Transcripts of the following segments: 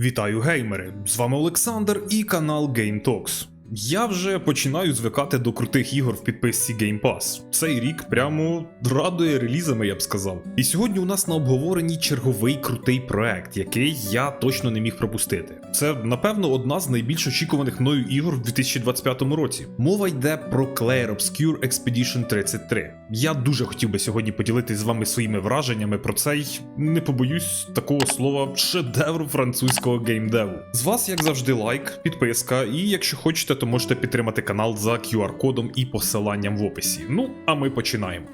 Вітаю геймери! З вами Олександр і канал Game Talks. Я вже починаю звикати до крутих ігор в підписці Game Pass. Цей рік прямо радує релізами, я б сказав. І сьогодні у нас на обговоренні черговий крутий проект, який я точно не міг пропустити. Це, напевно, одна з найбільш очікуваних мною ігор в 2025 році. Мова йде про Clair Obscure Expedition 33. Я дуже хотів би сьогодні поділитись з вами своїми враженнями про цей, не побоюсь такого слова, шедевр французького геймдеву. З вас, як завжди, лайк, підписка, і якщо хочете, то можете підтримати канал за QR-кодом і посиланням в описі. Ну, а ми починаємо.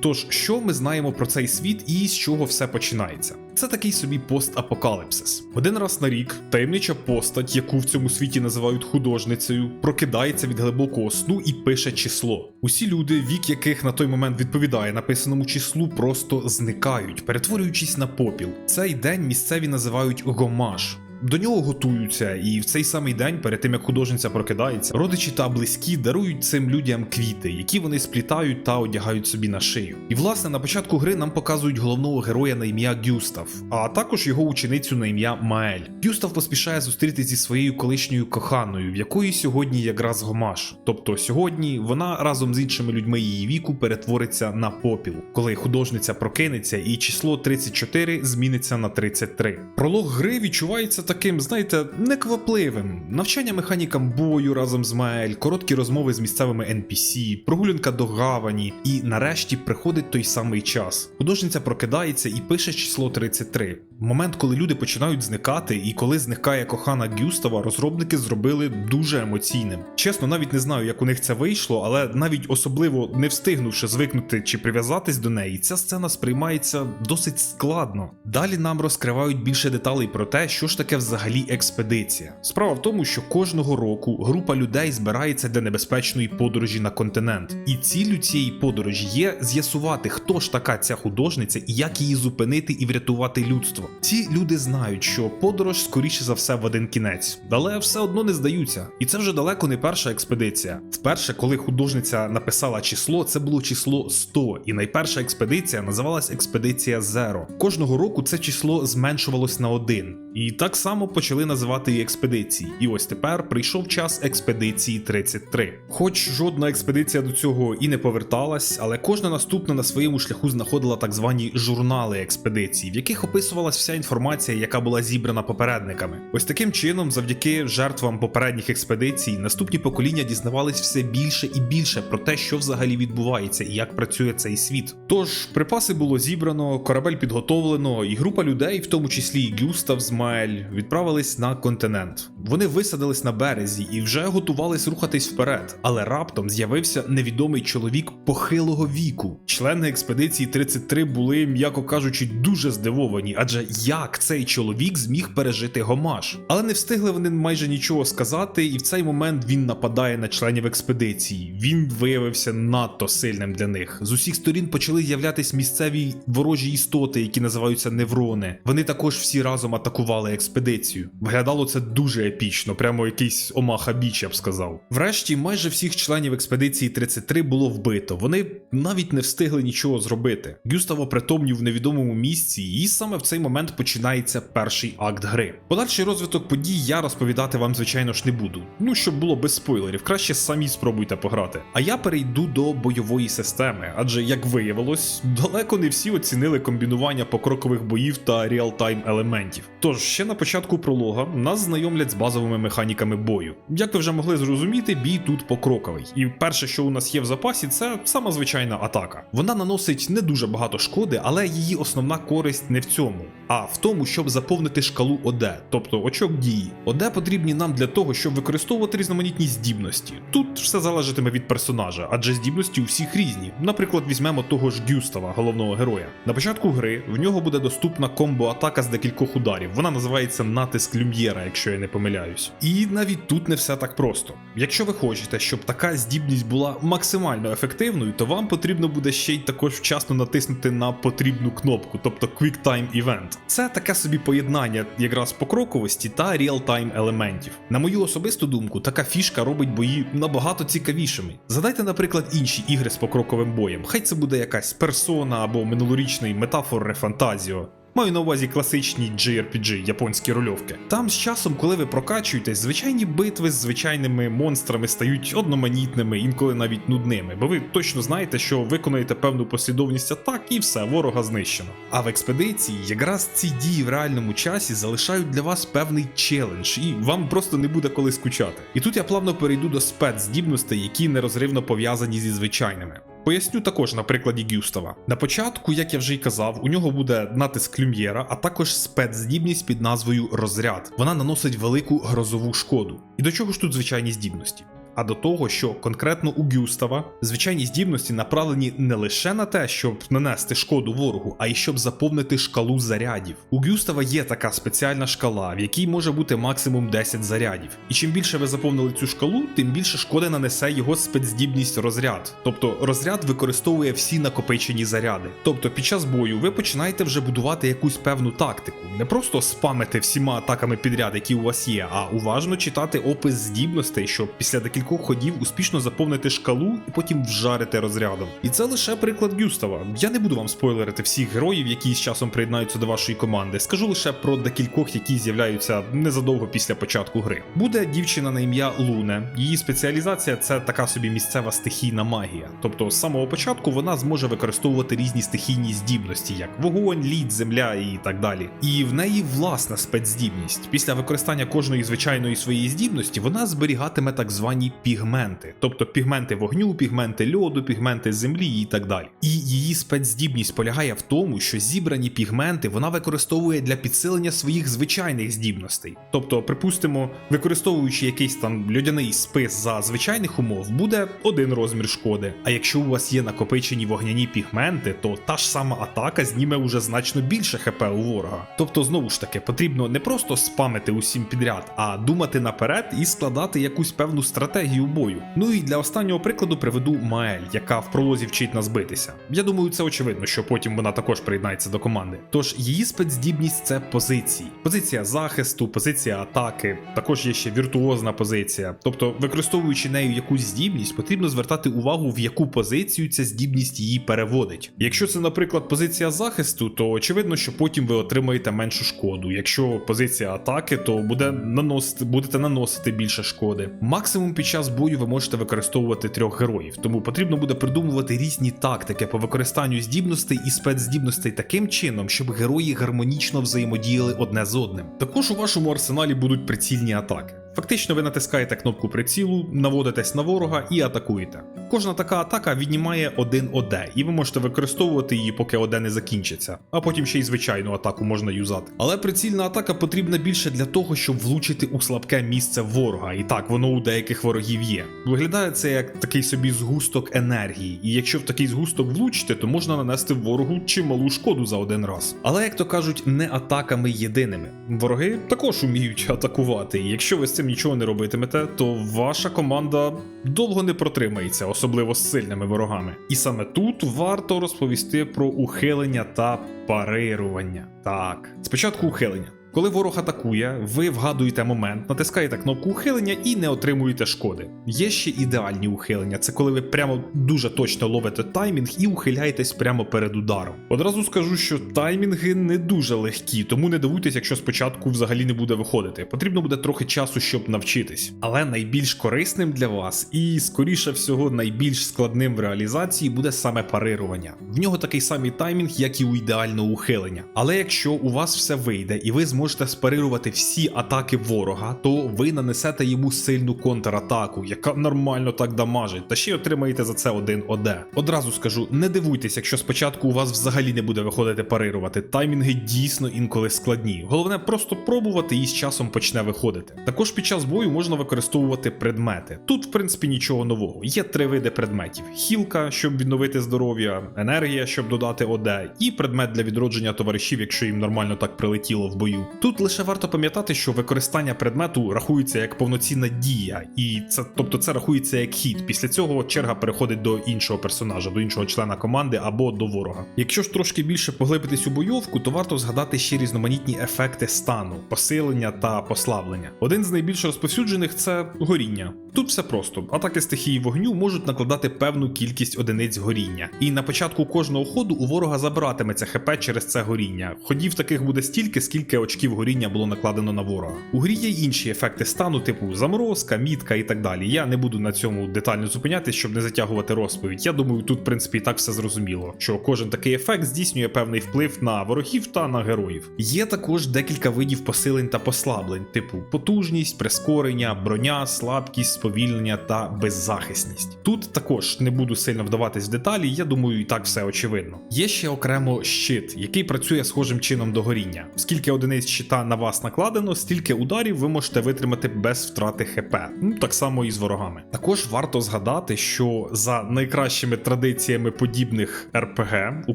Тож, що ми знаємо про цей світ і з чого все починається? Це такий собі постапокаліпсис. Один раз на рік таємнича постать, яку в цьому світі називають художницею, прокидається від глибокого сну і пише число. Усі люди, вік яких на той момент відповідає написаному числу, просто зникають, перетворюючись на попіл. Цей день місцеві називають гомаш. До нього готуються, і в цей самий день, перед тим як художниця прокидається, родичі та близькі дарують цим людям квіти, які вони сплітають та одягають собі на шию. І власне на початку гри нам показують головного героя на ім'я Гюстав, а також його ученицю на ім'я Маель. Гюстав поспішає зустрітися зі своєю колишньою коханою, в якої сьогодні якраз гомаш. Тобто сьогодні вона разом з іншими людьми її віку перетвориться на попіл, коли художниця прокинеться і число 34 зміниться на 33. Пролог гри відчувається таким, знаєте, неквапливим. Навчання механікам бою разом з Маель, короткі розмови з місцевими NPC, прогулянка до гавані, і нарешті приходить той самий час. Художниця прокидається і пише число 33. Момент, коли люди починають зникати, і коли зникає кохана Гюстава, розробники зробили дуже емоційним. Чесно, навіть не знаю, як у них це вийшло, але навіть особливо не встигнувши звикнути чи прив'язатись до неї, ця сцена сприймається досить складно. Далі нам розкривають більше деталей про те, що ж таке взагалі експедиція. Справа в тому, що кожного року група людей збирається для небезпечної подорожі на континент, і ціллю цієї подорожі є з'ясувати, хто ж така ця художниця і як її зупинити і врятувати людство. Ці люди знають, що подорож скоріше за все в один кінець, але все одно не здаються. І це вже далеко не перша експедиція. Вперше, коли художниця написала число, це було число 100, і найперша експедиція називалась експедиція Зеро. Кожного року це число зменшувалось на один. І так само почали називати і експедиції. І ось тепер прийшов час експедиції 33. Хоч жодна експедиція до цього і не поверталась, але кожна наступна на своєму шляху знаходила так звані журнали експедицій, в яких описувалась вся інформація, яка була зібрана попередниками. Ось таким чином, завдяки жертвам попередніх експедицій, наступні покоління дізнавались все більше і більше про те, що взагалі відбувається і як працює цей світ. Тож припаси було зібрано, корабель підготовлено, і група людей, в тому числі і Гюстав з Маель, відправились на континент. Вони висадились на березі і вже готувались рухатись вперед, але раптом з'явився невідомий чоловік похилого віку. Члени експедиції 33 були, м'яко кажучи, дуже здивовані, адже як цей чоловік зміг пережити гомаш. Але не встигли вони майже нічого сказати, і в цей момент він нападає на членів експедиції. Він виявився надто сильним для них. З усіх сторін почали з'являтись місцеві ворожі істоти, які називаються неврони. Вони також всі разом атакували експедицію. Виглядало це дуже епічно, прямо якийсь омаха біч, я б сказав. Врешті, майже всіх членів експедиції 33 було вбито. Вони навіть не встигли нічого зробити. Гюставо притомнів в невідомому місці, і саме в цей момент починається перший акт гри. Подальший розвиток подій я розповідати вам, звичайно ж, не буду. Ну, щоб було без спойлерів, краще самі спробуйте пограти. А я перейду до бойової системи, адже, як виявилось, далеко не всі оцінили комбінування покрокових боїв та реалтайм елементів. Тож ще на початку пролога нас знайомлять з базовими механіками бою. Як ви вже могли зрозуміти, бій тут покроковий. І перше, що у нас є в запасі, це сама звичайна атака. Вона наносить не дуже багато шкоди, але її основна користь не в цьому, а в тому, щоб заповнити шкалу ОД, тобто очок дії. ОД потрібні нам для того, щоб використовувати різноманітні здібності. Тут все залежатиме від персонажа, адже здібності у всіх різні. Наприклад, візьмемо того ж Гюстава, головного героя. На початку гри в нього буде доступна комбо-атака з декількох ударів. Вона називається натиск Люм'єра, якщо я не помиляюсь. І навіть тут не все так просто. Якщо ви хочете, щоб така здібність була максимально ефективною, то вам потрібно буде ще й також вчасно натиснути на потрібну кнопку, тобто Quick Time Event. Це таке собі поєднання якраз покроковості та реал-тайм елементів. На мою особисту думку, така фішка робить бої набагато цікавішими. Задайте, наприклад, інші ігри з покроковим боєм. Хай це буде якась персона або минулорічний метафор Рефантазіо. Маю на увазі класичні JRPG, японські рольовки. Там з часом, коли ви прокачуєтесь, звичайні битви з звичайними монстрами стають одноманітними, інколи навіть нудними, бо ви точно знаєте, що виконаєте певну послідовність атак і все, ворога знищено. А в експедиції якраз ці дії в реальному часі залишають для вас певний челендж, і вам просто не буде коли скучати. І тут я плавно перейду до спецздібностей, які нерозривно пов'язані зі звичайними. Поясню також на прикладі Гюстава. На початку, як я вже й казав, у нього буде натиск люм'єра, а також спецздібність під назвою Розряд. Вона наносить велику грозову шкоду. І до чого ж тут звичайні здібності? А до того, що конкретно у Гюстава звичайні здібності направлені не лише на те, щоб нанести шкоду ворогу, а й щоб заповнити шкалу зарядів. У Гюстава є така спеціальна шкала, в якій може бути максимум 10 зарядів. І чим більше ви заповнили цю шкалу, тим більше шкоди нанесе його спецздібність розряд. Тобто розряд використовує всі накопичені заряди. Тобто під час бою ви починаєте вже будувати якусь певну тактику, не просто спамити всіма атаками підряд, які у вас є, а уважно читати опис здібностей, щоб після декількох ходів успішно заповнити шкалу і потім вжарити розрядом. І це лише приклад Гюстава. Я не буду вам спойлерити всіх героїв, які з часом приєднаються до вашої команди. Скажу лише про декількох, які з'являються незадовго після початку гри. Буде дівчина на ім'я Луне. Її спеціалізація це така собі місцева стихійна магія. Тобто з самого початку вона зможе використовувати різні стихійні здібності, як вогонь, лід, земля і так далі. І в неї власна спецздібність. Після використання кожної звичайної своєї здібності вона зберігатиме так звані пігменти, тобто пігменти вогню, пігменти льоду, пігменти землі і так далі. І її спецздібність полягає в тому, що зібрані пігменти вона використовує для підсилення своїх звичайних здібностей. Тобто, припустимо, використовуючи якийсь там льодяний спис за звичайних умов, буде один розмір шкоди. А якщо у вас є накопичені вогняні пігменти, то та ж сама атака зніме уже значно більше хп у ворога. Тобто, знову ж таки, потрібно не просто спамити усім підряд, а думати наперед і складати якусь певну стратегію бою. Ну і для останнього прикладу приведу Маель, яка в пролозі вчить нас битися. Я думаю, це очевидно, що потім вона також приєднається до команди. Тож її спецздібність це позиції. Позиція захисту, позиція атаки, також є ще віртуозна позиція. Тобто, використовуючи нею якусь здібність, потрібно звертати увагу, в яку позицію ця здібність її переводить. Якщо це, наприклад, позиція захисту, то очевидно, що потім ви отримаєте меншу шкоду. Якщо позиція атаки, то буде наносити, будете наносити більше шкоди. Максимум під час бою ви можете використовувати трьох героїв, тому потрібно буде придумувати різні тактики по використанню здібностей і спецздібностей таким чином, щоб герої гармонічно взаємодіяли одне з одним. Також у вашому арсеналі будуть прицільні атаки. Фактично, ви натискаєте кнопку прицілу, наводитесь на ворога і атакуєте. Кожна така атака віднімає один ОД, і ви можете використовувати її, поки ОД не закінчиться, а потім ще й звичайну атаку можна юзати. Але прицільна атака потрібна більше для того, щоб влучити у слабке місце ворога, і так воно у деяких ворогів є. Виглядає це як такий собі згусток енергії, і якщо в такий згусток влучити, то можна нанести ворогу чималу шкоду за один раз. Але як то кажуть, не атаками єдиними. Вороги також уміють атакувати, і якщо ви з цим нічого не робитимете, то ваша команда довго не протримається, особливо з сильними ворогами. І саме тут варто розповісти про ухилення та парирування. Так, спочатку ухилення. Коли ворог атакує, ви вгадуєте момент, натискаєте кнопку ухилення і не отримуєте шкоди. Є ще ідеальні ухилення, це коли ви прямо дуже точно ловите таймінг і ухиляєтесь прямо перед ударом. Одразу скажу, що таймінги не дуже легкі, тому не дивуйтесь, якщо спочатку взагалі не буде виходити. Потрібно буде трохи часу, щоб навчитись. Але найбільш корисним для вас і, скоріше всього, найбільш складним в реалізації буде саме парирування. В нього такий самий таймінг, як і у ідеального ухилення. Але якщо у вас все вийде і ви зможете спарирувати всі атаки ворога, то ви нанесете йому сильну контратаку, яка нормально так дамажить, та ще й отримаєте за це один ОД. Одразу скажу, не дивуйтесь, якщо спочатку у вас взагалі не буде виходити парирувати. Таймінги дійсно інколи складні. Головне просто пробувати і з часом почне виходити. Також під час бою можна використовувати предмети. Тут, в принципі, нічого нового. Є три види предметів: хілка, щоб відновити здоров'я, енергія, щоб додати ОД, і предмет для відродження товаришів, якщо їм нормально так прилетіло в бою. Тут лише варто пам'ятати, що використання предмету рахується як повноцінна дія, і це, тобто це рахується як хід. Після цього черга переходить до іншого персонажа, до іншого члена команди або до ворога. Якщо ж трошки більше поглибитись у бойовку, то варто згадати ще різноманітні ефекти стану, посилення та послаблення. Один з найбільш розповсюджених це горіння. Тут все просто. Атаки стихії вогню можуть накладати певну кількість одиниць горіння. І на початку кожного ходу у ворога забиратиметься ХП через це горіння. Ходів таких буде стільки, скільки очків горіння було накладено на ворога. У грі є інші ефекти стану, типу заморозка, мітка і так далі. Я не буду на цьому детально зупинятись, щоб не затягувати розповідь. Я думаю, тут, в принципі, і так все зрозуміло, що кожен такий ефект здійснює певний вплив на ворогів та на героїв. Є також декілька видів посилень та послаблень, типу потужність, прискорення, броня, слабкість, сповільнення та беззахисність. Тут також не буду сильно вдаватись в деталі, я думаю, і так все очевидно. Є ще окремо щит, який працює схожим чином до горіння. Скільки одиниць щита на вас накладено, стільки ударів ви можете витримати без втрати ХП. Ну так само і з ворогами. Також варто згадати, що за найкращими традиціями подібних РПГ у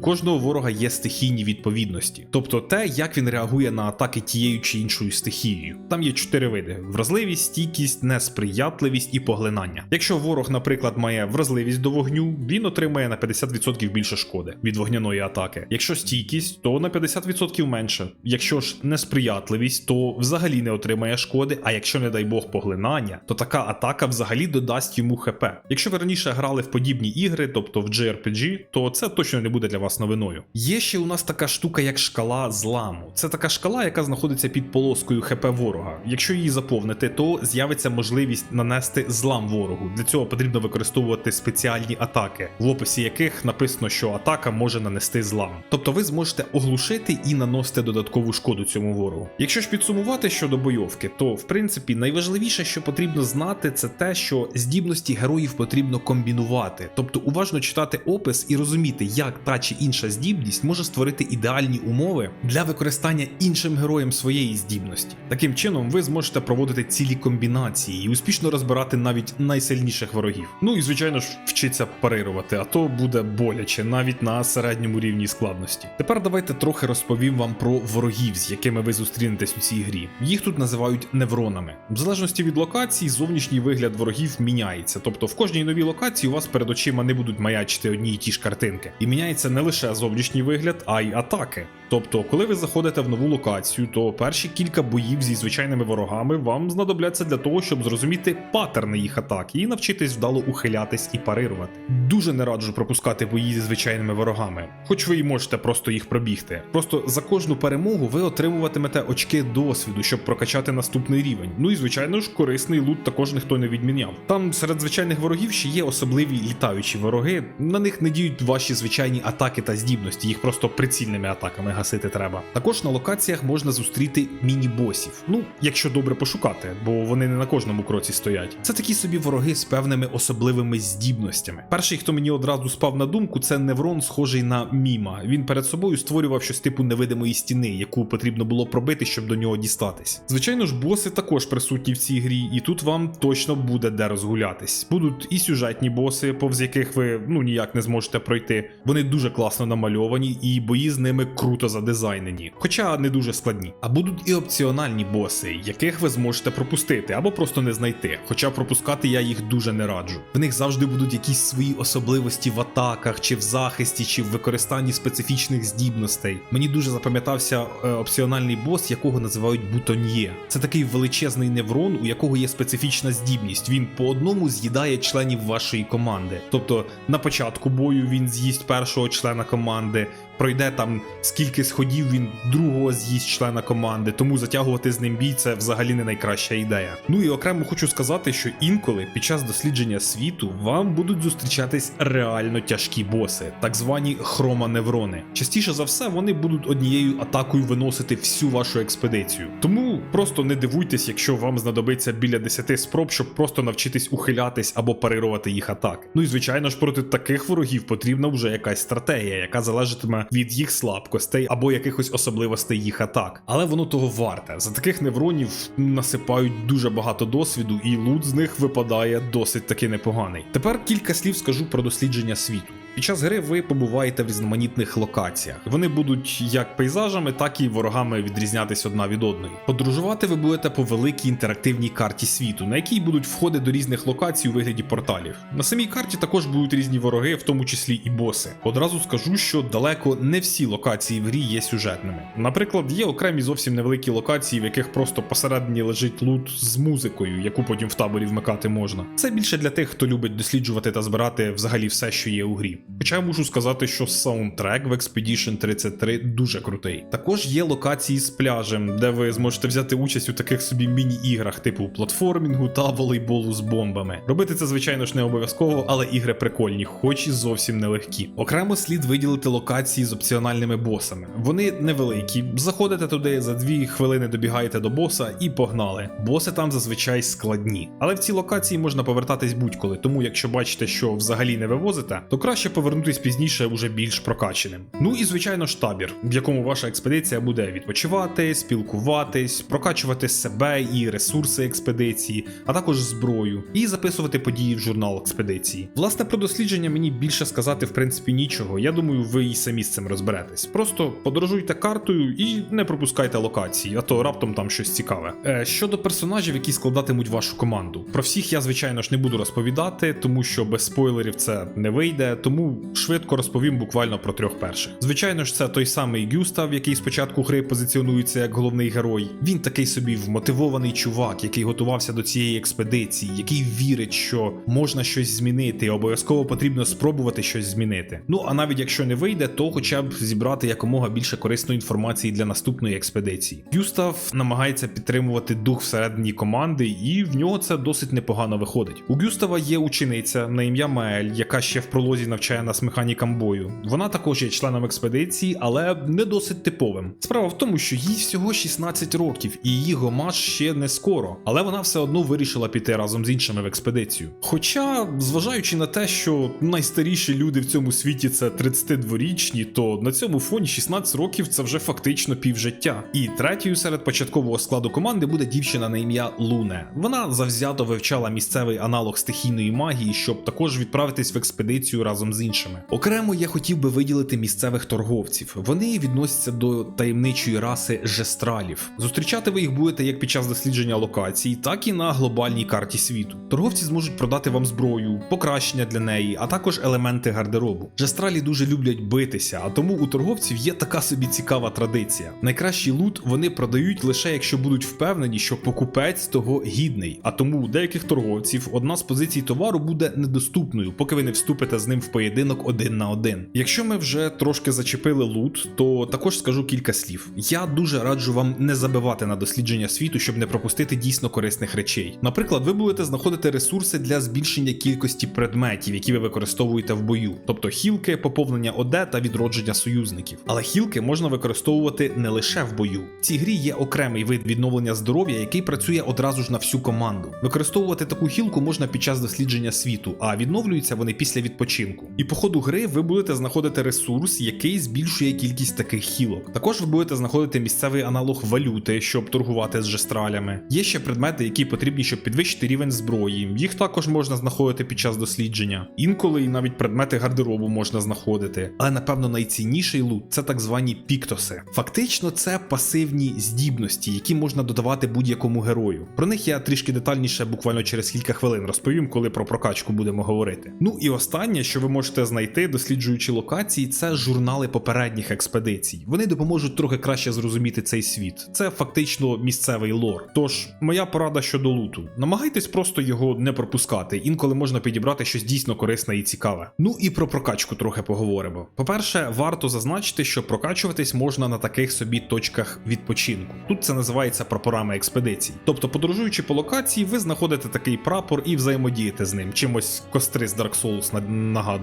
кожного ворога є стихійні відповідності, тобто те, як він реагує на атаки тією чи іншою стихією. Там є чотири види: вразливість, стійкість, несприятливість і поглинання. Якщо ворог, наприклад, має вразливість до вогню, він отримає на 50% більше шкоди від вогняної атаки. Якщо стійкість, то на 50% менше. Якщо ж несприятливість, то взагалі не отримає шкоди. А якщо, не дай Бог, поглинання, то така атака взагалі додасть йому ХП. Якщо ви раніше грали в подібні ігри, тобто в JRPG, то це точно не буде для вас новиною. Є ще у нас така штука, як шкала зламу. Це така шкала, яка знаходиться під полоскою ХП ворога. Якщо її заповнити, то з'явиться можливість нанести злам ворогу. Для цього потрібно використовувати спеціальні атаки, в описі яких написано, що атака може нанести злам. Тобто ви зможете оглушити і наносити додаткову шкоду цьому ворогу. Якщо ж підсумувати щодо бойовки, то в принципі найважливіше, що потрібно знати, це те, що здібності героїв потрібно комбінувати, тобто уважно читати опис і розуміти, як та чи інша здібність може створити ідеальні умови для використання іншим героєм своєї здібності. Таким чином, ви зможете проводити цілі комбінації і успішно розбирати навіть найсильніших ворогів. Ну і звичайно ж вчиться парирувати, а то буде боляче навіть на середньому рівні складності. Тепер давайте трохи розповім вам про ворогів, з якими ви зустрінетесь у цій грі. Їх тут називають невронами. В залежності від локації, зовнішній вигляд ворогів міняється. Тобто в кожній новій локації у вас перед очима не будуть маячити одні й ті ж картинки. І міняється не лише зовнішній вигляд, а й атаки. Тобто, коли ви заходите в нову локацію, то перші кілька боїв зі звичайними ворогами вам знадобляться для того, щоб зрозуміти паттерни їх атак і навчитись вдало ухилятись і парирувати. Дуже не раджу пропускати бої зі звичайними ворогами, хоч ви і можете просто їх пробігти. Просто за кожну перемогу ви отримуватимете очки досвіду, щоб прокачати наступний рівень. Ну і звичайно ж, корисний лут також ніхто не відміняв. Там серед звичайних ворогів ще є особливі літаючі вороги. На них не діють ваші звичайні атаки та здібності, їх просто прицільними атаками гасити треба. Також на локаціях можна зустріти міні-босів. Ну, якщо добре пошукати, бо вони не на кожному кроці стоять. Це такі собі вороги з певними особливими здібностями. Перший, хто мені одразу спав на думку, це неврон, схожий на міма. Він перед собою створював щось типу невидимої стіни, яку потрібно було пробити, щоб до нього дістатись. Звичайно ж, боси також присутні в цій грі, і тут вам точно буде де розгулятись. Будуть і сюжетні боси, повз яких ви ну ніяк не зможете пройти. Вони дуже класно намальовані, і бої з ними круто задизайнені, хоча не дуже складні. А будуть і опціональні боси, яких ви зможете пропустити або просто не знайти. Хоча пропускати я їх дуже не раджу. В них завжди будуть якісь свої особливості в атаках, чи в захисті, чи в використанні специфічних здібностей. Мені дуже запам'ятався е, опціональний бос, якого називають бутоньє. Це такий величезний неврон, у якого є специфічна здібність. Він по одному з'їдає членів вашої команди. Тобто на початку бою він з'їсть першого члена команди, пройде там скільки сходів він другого з'їсть члена команди, тому затягувати з ним бій це взагалі не найкраща ідея. Ну і окремо хочу сказати, що інколи під час дослідження світу вам будуть зустрічатись реально тяжкі боси, так звані хроманеврони. Частіше за все, вони будуть однією атакою виносити всю вашу експедицію. Тому просто не дивуйтесь, якщо вам знадобиться біля 10 спроб, щоб просто навчитись ухилятись або парирувати їх атаки. Ну і звичайно ж, проти таких ворогів потрібна вже якась стратегія, яка залежатиме від їх слабкостей або якихось особливостей їх атак. Але воно того варте. За таких невронів насипають дуже багато досвіду, і лут з них випадає досить таки непоганий. Тепер кілька слів скажу про дослідження світу. Під час гри ви побуваєте в різноманітних локаціях. Вони будуть як пейзажами, так і ворогами відрізнятись одна від одної. Подорожувати ви будете по великій інтерактивній карті світу, на якій будуть входи до різних локацій у вигляді порталів. На самій карті також будуть різні вороги, в тому числі і боси. Одразу скажу, що далеко не всі локації в грі є сюжетними. Наприклад, є окремі зовсім невеликі локації, в яких просто посередині лежить лут з музикою, яку потім в таборі вмикати можна. Це більше для тих, хто любить досліджувати та збирати взагалі все, що є у грі. Хоча я мушу сказати, що саундтрек в Expedition 33 дуже крутий. Також є локації з пляжем, де ви зможете взяти участь у таких собі міні-іграх, типу платформінгу та волейболу з бомбами. Робити це, звичайно ж, не обов'язково, але ігри прикольні, хоч і зовсім нелегкі. Окремо слід виділити локації з опціональними босами. Вони невеликі. Заходите туди за дві хвилини добігаєте до боса і погнали. Боси там зазвичай складні. Але в ці локації можна повертатись будь-коли, тому якщо бачите, що взагалі не вивозите, то краще повернутись пізніше уже більш прокаченим. Ну і звичайно ж табір, в якому ваша експедиція буде відпочивати, спілкуватись, прокачувати себе і ресурси експедиції, а також зброю, і записувати події в журнал експедиції. Власне, про дослідження мені більше сказати в принципі нічого. Я думаю, ви і самі з цим розберетесь. Просто подорожуйте картою і не пропускайте локації, а то раптом там щось цікаве. Е, щодо персонажів, які складатимуть вашу команду, про всіх я звичайно ж не буду розповідати, тому що без спойлерів це не вийде, тому швидко розповім буквально про трьох перших. Звичайно ж, це той самий Гюстав, який спочатку гри позиціонується як головний герой. Він такий собі вмотивований чувак, який готувався до цієї експедиції, який вірить, що можна щось змінити, обов'язково потрібно спробувати щось змінити. Ну а навіть якщо не вийде, то хоча б зібрати якомога більше корисної інформації для наступної експедиції. Гюстав намагається підтримувати дух всередині команди, і в нього це досить непогано виходить. У Гюстава є учениця на ім'я Маель, яка ще в пролозі навчає нас механікам бою. Вона також є членом експедиції, але не досить типовим. Справа в тому, що їй всього 16 років, і її гомаж ще не скоро, але вона все одно вирішила піти разом з іншими в експедицію. Хоча, зважаючи на те, що найстаріші люди в цьому світі це 32-річні, то на цьому фоні 16 років це вже фактично півжиття. І третьою серед початкового складу команди буде дівчина на ім'я Луне. Вона завзято вивчала місцевий аналог стихійної магії, щоб також відправитись в експедицію разом з іншими. Окремо я хотів би виділити місцевих торговців. Вони відносяться до таємничої раси жестралів. Зустрічати ви їх будете як під час дослідження локацій, так і на глобальній карті світу. Торговці зможуть продати вам зброю, покращення для неї, а також елементи гардеробу. Жестралі дуже люблять битися, а тому у торговців є така собі цікава традиція. Найкращий лут вони продають лише якщо будуть впевнені, що покупець того гідний. А тому у деяких торговців одна з позицій товару буде недоступною, поки ви не вступите з ним в поєдинок один на один. Якщо ми вже трошки зачепили лут, то також скажу кілька слів. Я дуже раджу вам не забивати на дослідження світу, щоб не пропустити дійсно корисних речей. Наприклад, ви будете знаходити ресурси для збільшення кількості предметів, які ви використовуєте в бою, тобто хілки, поповнення ОД та відродження союзників. Але хілки можна використовувати не лише в бою. В цій грі є окремий вид відновлення здоров'я, який працює одразу ж на всю команду. Використовувати таку хілку можна під час дослідження світу, а відновлюються вони після відпочинку. І по ходу гри ви будете знаходити ресурс, який збільшує кількість таких хілок. Також ви будете знаходити місцевий аналог валюти, щоб торгувати з жестралями. Є ще предмети, які потрібні, щоб підвищити рівень зброї. Їх також можна знаходити під час дослідження. Інколи і навіть предмети гардеробу можна знаходити. Але напевно найцінніший лут це так звані піктоси. Фактично, це пасивні здібності, які можна додавати будь-якому герою. Про них я трішки детальніше, буквально через кілька хвилин розповім, коли про прокачку будемо говорити. Ну і останнє, що ви можете знайти, досліджуючи локації, це журнали попередніх експедицій. Вони допоможуть трохи краще зрозуміти цей світ. Це фактично місцевий лор. Тож, моя порада щодо луту: намагайтесь просто його не пропускати, інколи можна підібрати щось дійсно корисне і цікаве. Ну і про прокачку трохи поговоримо. По-перше, варто зазначити, що прокачуватись можна на таких собі точках відпочинку. Тут це називається прапорами експедицій. Тобто, подорожуючи по локації, ви знаходите такий прапор і взаємодієте з ним. Чимось костри з Dark Souls на-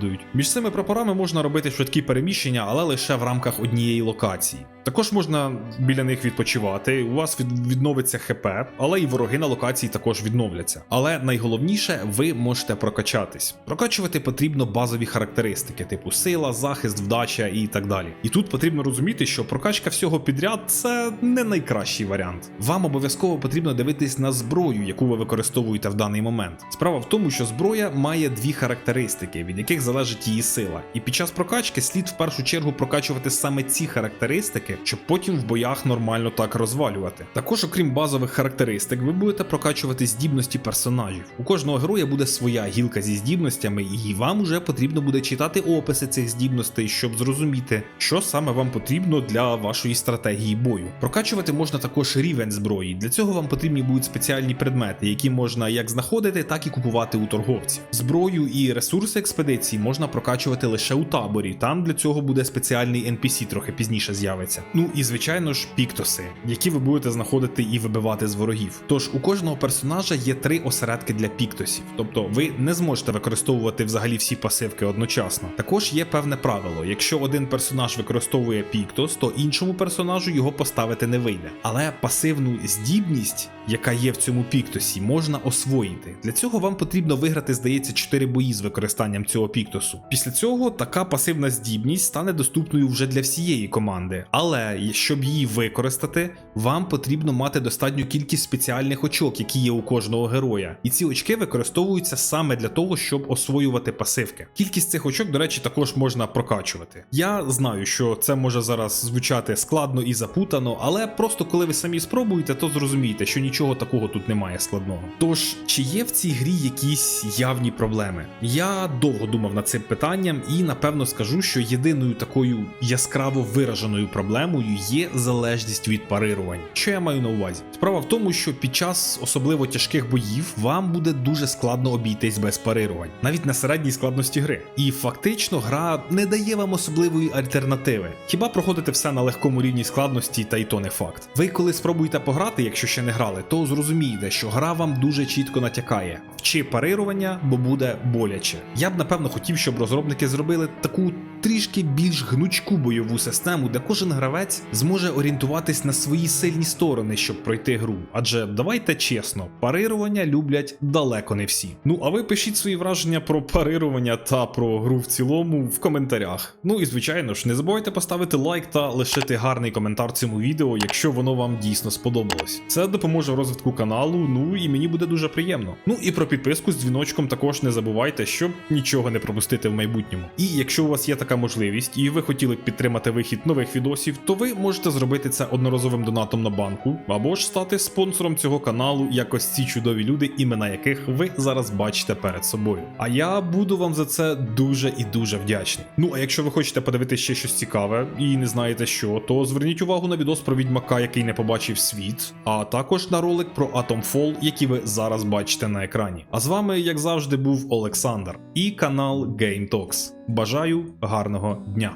нагадують. Між цими прапорами можна робити швидкі переміщення, але лише в рамках однієї локації. Також можна біля них відпочивати. У вас відновиться ХП, але і вороги на локації також відновляться. Але найголовніше, ви можете прокачатись. Прокачувати потрібно базові характеристики, типу сила, захист, вдача і так далі. І тут потрібно розуміти, що прокачка всього підряд це не найкращий варіант. Вам обов'язково потрібно дивитись на зброю, яку ви використовуєте в даний момент. Справа в тому, що зброя має дві характеристики, від яких залежить її сила. І під час прокачки слід в першу чергу прокачувати саме ці характеристики, щоб потім в боях нормально так розвалювати. Також, окрім базових характеристик, ви будете прокачувати здібності персонажів. У кожного героя буде своя гілка зі здібностями, і вам уже потрібно буде читати описи цих здібностей, щоб зрозуміти, що саме вам потрібно для вашої стратегії бою. Прокачувати можна також рівень зброї. Для цього вам потрібні будуть спеціальні предмети, які можна як знаходити, так і купувати у торговців. Зброю і ресурси експедиції можна прокачувати лише у таборі. Там для цього буде спеціальний NPC, трохи пізніше з'явиться. Ну і звичайно ж піктоси, які ви будете знаходити і вибивати з ворогів. Тож у кожного персонажа є три осередки для піктосів, тобто ви не зможете використовувати взагалі всі пасивки одночасно. Також є певне правило: якщо один персонаж використовує піктос, то іншому персонажу його поставити не вийде. Але пасивну здібність, яка є в цьому піктосі, можна освоїти. Для цього вам потрібно виграти, здається, 4 бої з використанням цього піктосу. Після цього така пасивна здібність стане доступною вже для всієї команди. Але щоб її використати, вам потрібно мати достатню кількість спеціальних очок, які є у кожного героя. І ці очки використовуються саме для того, щоб освоювати пасивки. Кількість цих очок, до речі, також можна прокачувати. Я знаю, що це може зараз звучати складно і запутано, але просто коли ви самі спробуєте, то зрозумієте, що нічого такого тут немає складного. Тож, чи є в цій грі якісь явні проблеми? Я довго думав над цим питанням і напевно скажу, що єдиною такою яскраво вираженою проблемою є залежність від парирувань. Що я маю на увазі? Справа в тому, що під час особливо тяжких боїв вам буде дуже складно обійтись без парирувань, навіть на середній складності гри. І фактично гра не дає вам особливої альтернативи. Хіба проходити все на легкому рівні складності, та й то не факт. Ви коли спробуєте пограти, якщо ще не грали, то зрозумієте, що гра вам дуже чітко натякає. Вчи парирування, бо буде боляче. Я б напевно хотів, щоб розробники зробили таку трішки більш гнучку бойову систему, де кожен гравець зможе орієнтуватись на свої сильні сторони, щоб пройти гру. Адже давайте чесно, парирування люблять далеко не всі. Ну а ви пишіть свої враження про парирування та про гру в цілому в коментарях. Ну і звичайно ж, не забувайте поставити лайк та лишити гарний коментар цьому відео, якщо воно вам дійсно сподобалось. Це допоможе в розвитку каналу, ну і мені буде дуже приємно. Ну і про підписку з дзвіночком також не забувайте, щоб нічого не пропустити в майбутньому. І якщо у вас є така можливість, і ви хотіли б підтримати вихід нових відосів, то ви можете зробити це одноразовим донатом на банку, або ж стати спонсором цього каналу, як ось ці чудові люди, імена яких ви зараз бачите перед собою. А я буду вам за це дуже і дуже вдячний. Ну а якщо ви хочете подивитися ще щось цікаве і не знаєте що, то зверніть увагу на відос про відьмака, який не побачив світ, а також на ролик про Atomfall, який ви зараз бачите на екрані. А з вами, як завжди, був Олександр і канал Game Talks. Бажаю гарного дня!